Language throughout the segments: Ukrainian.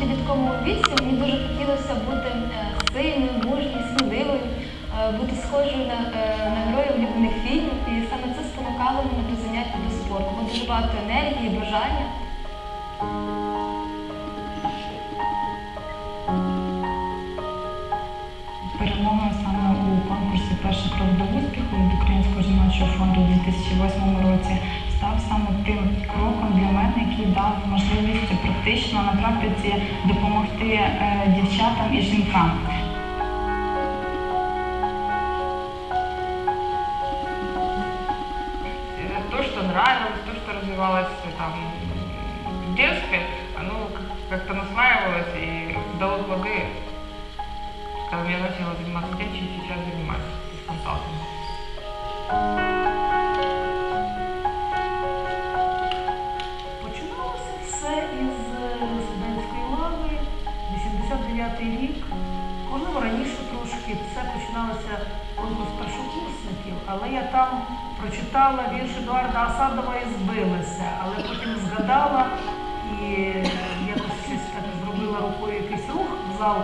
підлітковому віці мені дуже хотілося бути е, сильною, мужньою, сміливою, е, бути схожою на, е, на героїв улюблених фільмів. І саме це спонукало мене до заняття до спорту. Було дуже багато енергії, бажання. Перемога саме у конкурсі Перший крок до успіху від Українського жіночого фонду у 2008 році став саме тим кроком для мене, який дав можливість практично на практиці допомогти е, дівчатам і жінкам. Э, То, что нравилось, то, что развивалось э, там в детстве, оно как- как-то насваивалось и дало плоды, когда я начала заниматься тем, чем сейчас занимаюсь, то есть консалтингом. Рік. Можливо, раніше трошки це починалося конкурс першокурсників, але я там прочитала вірш Едуарда Асадова і збилася, але потім згадала і якось щось так зробила рукою якийсь рух в зал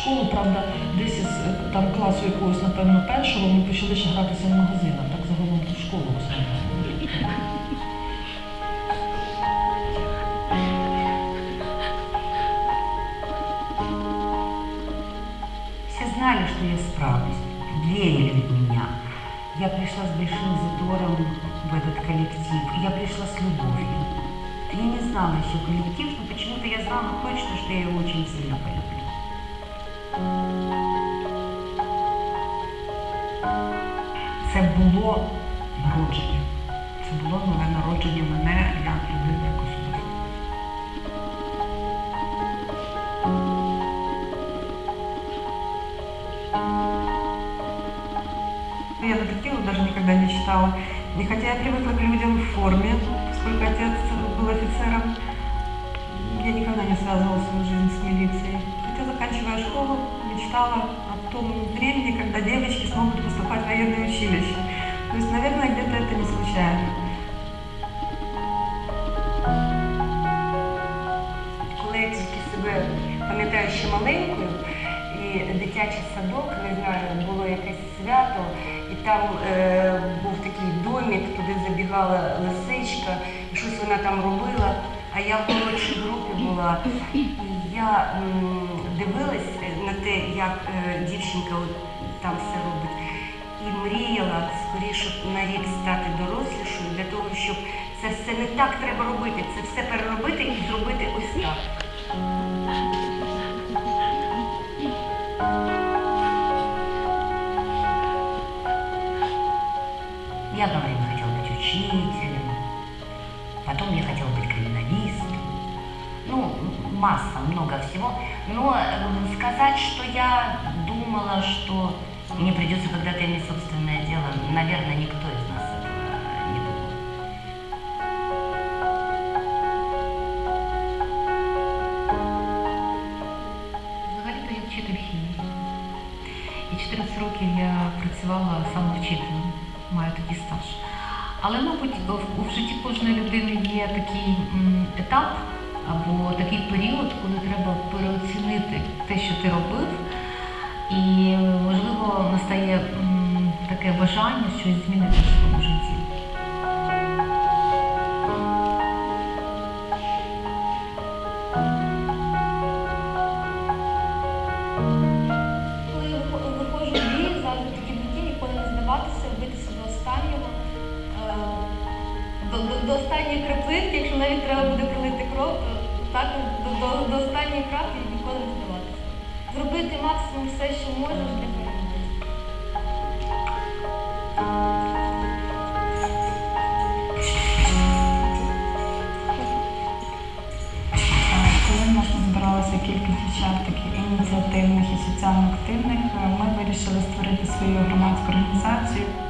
школу, правда, десь із е, там класу якогось, напевно, першого ми почали ще гратися в магазинах, так загалом в школу в основному. Знали, что я справлюсь, верили в меня. Я пришла с большим задором в этот коллектив, я пришла с любовью. Я не знала еще коллектив, но почему-то я знала точно, что я его очень сильно полюблю. Це було народження. Це було нове народження мене як людини, як особисто. Я детективов даже никогда не читала. И хотя я привыкла к людям в форме, поскольку отец был офицером, я никогда не связывала свою жизнь с милицией. Школу, мечтала о том времени, когда девочки смогут поступать в военное училище. То есть, наверное, где-то это не случайно. Коли я тільки себе пам'ятаю ще маленькою, і дитячий садок, не знаю, було якесь свято, і там е, був такий домик, туди забігала лисичка, і щось вона там робила. А я в молодшій групі була, і я м, дивилась на те, як е, дівчинка там все робить. І мріяла скоріше на рік стати дорослішою для того, щоб це все не так треба робити, це все переробити і зробити ось так. Я время хотела быть учителем, потом я хотела масса, много всего. Но э, сказать, что я думала, что мне придется когда-то иметь собственное дело, наверное, никто из нас этого не думал. Взагалі-то я вчитель хімії. І 14 років я працювала самовчителем, маю такий стаж. Але, мабуть, в- у житті кожної людини є такий м, етап Або такий період, коли треба переоцінити те, що ти робив, і, можливо, настає таке бажання щось змінити в своєму житті. Е, до останньої краплинки, якщо навіть треба буде пролити кров, то так до, до, до останньої краплі ніколи не здаватися. Зробити максимум все, що можеш для перемоги. Коли в нас збиралася кількість дівчат таких ініціативних і соціально активних, ми вирішили створити свою громадську організацію.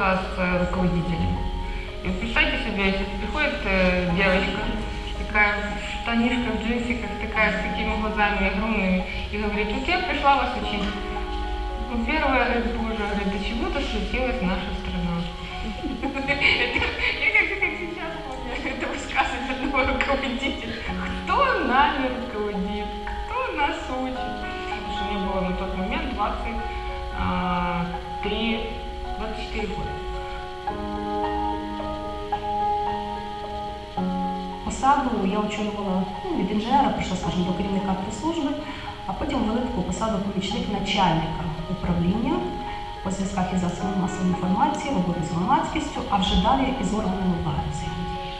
Работа с руководителем. И представьте себе, если приходит э, девочка, такая в штанишках, в джинсиках, такая с такими глазами огромными, и говорит, вот я пришла вас учить. Ну, первое, говорит, боже, говорит, до чего досуетилась наша страна. Я как сейчас помню, это высказывает одного руководителя. Кто нами руководит? Кто нас учит? Потому что мне было на тот момент 23, 24. Посаду я очолювала ну, від інженера, прийшла, скажімо, до керівника прес-служби, а потім ввели таку посаду помічник начальника управління по зв'язках із засобами масової інформації, роботи з громадськістю, а вже далі із органами влади взаємодії.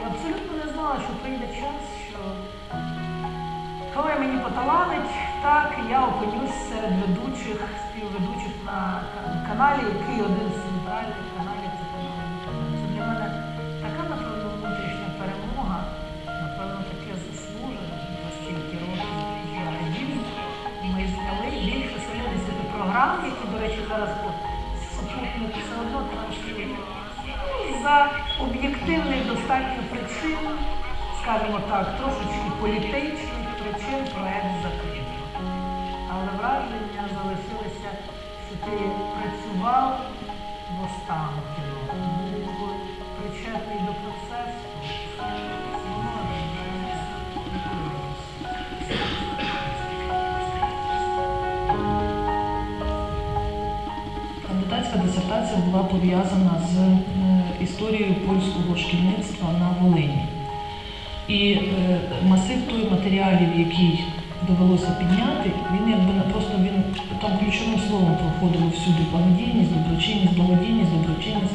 Я абсолютно не знала, що прийде час, що коли мені поталанить, так я опинюсь серед ведучих, співведучих на каналі, який один з центральних каналів це канал Це для мене така, напевно, внутрішня перемога, напевно, таке заслужене за стільки років життя. Ми зняли більше 70 програм, які, до речі, зараз по супутнику все одно транслюють. Ну, За об'єктивних достатньо причин, скажімо так, трошечки політичних причин проект закрито. Але враження залишилося, що ти працював в Останкіно, причетний до процесу. Кандидатська дисертація була пов'язана з е, історією польського шкільництва на Волині. І е, масив той матеріалів, який довелося підняти, він якби не- просто він там ключовим словом проходило всюди благодійність, доброчинність, благодійність, доброчинність.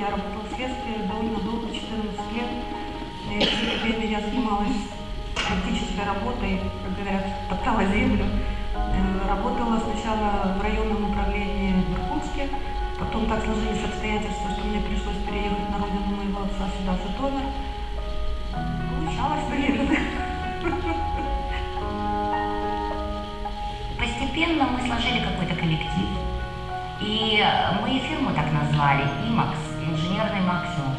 Я работала в следствии довольно долго, 14 лет. И все это время я занималась практической работой, как говорят, топтала землю. Э, Работала сначала в районном управлении в Иркутске, потом так сложились обстоятельства, что мне пришлось переехать на родину моего отца сюда, в Житомир. Получалось, наверное. Постепенно мы сложили какой-то коллектив. И мы фирму так назвали «Имакс», «Инженерный максимум».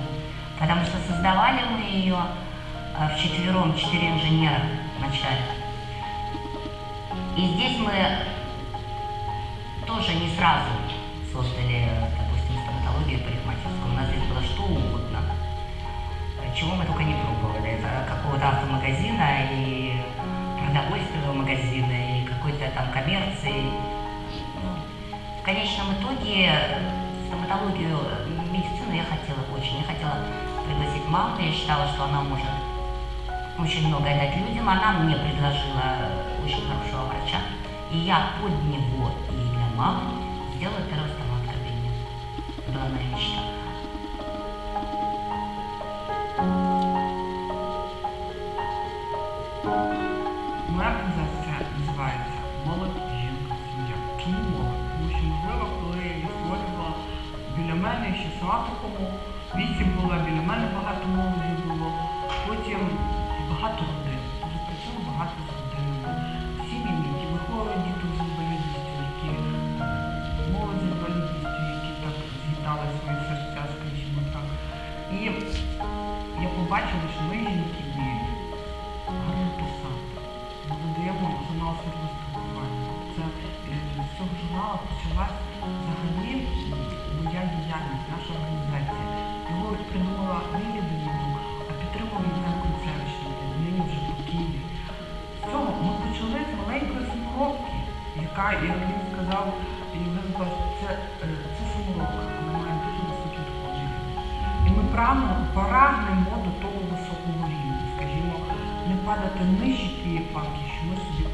Потому что создавали мы ее э, вчетвером, четыре инженера вначале. И здесь мы тоже не сразу создали, допустим, стоматологию и парикмахерскую. У нас здесь было что угодно. Чего мы только не пробовали. Это какого-то автомагазина и продовольственного магазина, и какой-то там коммерции. В конечном итоге стоматологию, медицину я хотела очень. Я хотела пригласить маму, я считала, что она может очень многое дать людям. Она мне предложила очень хорошего врача. И я под него и для мамы сделала первый стомат-кабинет. Это была моя мечта. Придумала не Євгенівна, а підтримала Євген Концевич, нині вже. З цього ми почали з маленької саморобки, яка, як він сказав, Миколаївич, це, е, це саморобка, вона має дуже високий духовний. І ми прагнемо, прагнемо до того високого рівня, скажімо, не падати нижче тієї планки, що ми собі